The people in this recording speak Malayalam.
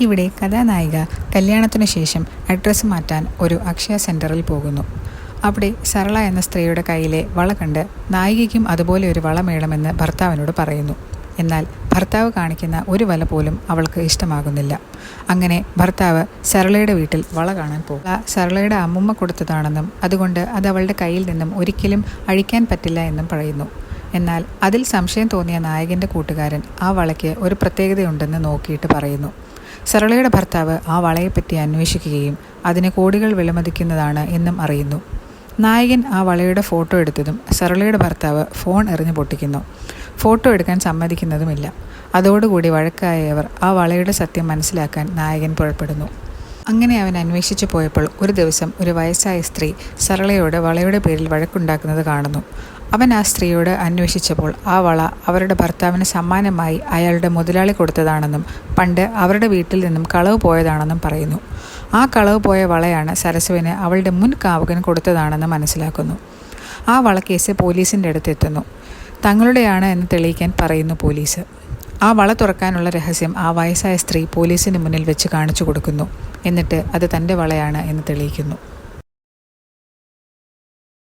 ഇവിടെ കഥാനായിക കല്യാണത്തിന് ശേഷം അഡ്രസ്സ് മാറ്റാൻ ഒരു അക്ഷയ സെന്ററിൽ പോകുന്നു. അവിടെ സരള എന്ന സ്ത്രീയുടെ കയ്യിലെ വള കണ്ട് നായികയ്ക്കും അതുപോലെ ഒരു വള വേണമെന്ന് ഭർത്താവിനോട് പറയുന്നു. എന്നാൽ ഭർത്താവ് കാണിക്കുന്ന ഒരു വല പോലും അവൾക്ക് ഇഷ്ടമാകുന്നില്ല. അങ്ങനെ ഭർത്താവ് സരളയുടെ വീട്ടിൽ വള കാണാൻ പോകും സരളയുടെ അമ്മുമ്മ കൊടുത്തതാണെന്നും അതുകൊണ്ട് അത് അവളുടെ കയ്യിൽ നിന്നും ഒരിക്കലും അഴിക്കാൻ പറ്റില്ല എന്നും പറയുന്നു. എന്നാൽ അതിൽ സംശയം തോന്നിയ നായകന്റെ കൂട്ടുകാരൻ ആ വളയ്ക്ക് ഒരു പ്രത്യേകതയുണ്ടെന്ന് നോക്കിയിട്ട് പറയുന്നു. സരളയുടെ ഭർത്താവ് ആ വളയെപ്പറ്റി അന്വേഷിക്കുകയും അതിന് കോടികൾ വിലമതിക്കുന്നതാണ് എന്നും അറിയുന്നു. നായകൻ ആ വളയുടെ ഫോട്ടോ എടുത്തതും സരളയുടെ ഭർത്താവ് ഫോൺ എറിഞ്ഞു പൊട്ടിക്കുന്നു. ഫോട്ടോ എടുക്കാൻ സമ്മതിക്കുന്നതുമില്ല. അതോടുകൂടി വഴക്കായവർ ആ വളയുടെ സത്യം മനസ്സിലാക്കാൻ നായകൻ പുറപ്പെടുന്നു. അങ്ങനെ അവൻ അന്വേഷിച്ചു പോയപ്പോൾ ഒരു ദിവസം ഒരു വയസ്സായ സ്ത്രീ സരളയോട് വളയുടെ പേരിൽ വഴക്കുണ്ടാക്കുന്നത് കാണുന്നു. അവൻ ആ സ്ത്രീയോട് അന്വേഷിച്ചപ്പോൾ ആ വള അവരുടെ ഭർത്താവിന് സമ്മാനമായി അയാളുടെ മുതലാളി കൊടുത്തതാണെന്നും പണ്ട് അവരുടെ വീട്ടിൽ നിന്നും കളവ് പോയതാണെന്നും പറയുന്നു. ആ കളവ് പോയ വളയാണ് സരസുവിന് അവളുടെ മുൻ കാവകൻ കൊടുത്തതാണെന്ന് മനസ്സിലാക്കുന്നു. ആ വളക്കേസ് പോലീസിന്റെ അടുത്തെത്തുന്നു. തങ്ങളുടെയാണ് എന്ന് തെളിയിക്കാൻ പറയുന്നു പോലീസ്. ആ വള തുറക്കാനുള്ള രഹസ്യം ആ വയസ്സായ സ്ത്രീ പോലീസിന് മുന്നിൽ വെച്ച് കാണിച്ചു കൊടുക്കുന്നു. എന്നിട്ട് അത് തന്റെ വളയാണ് എന്ന് തെളിയിക്കുന്നു.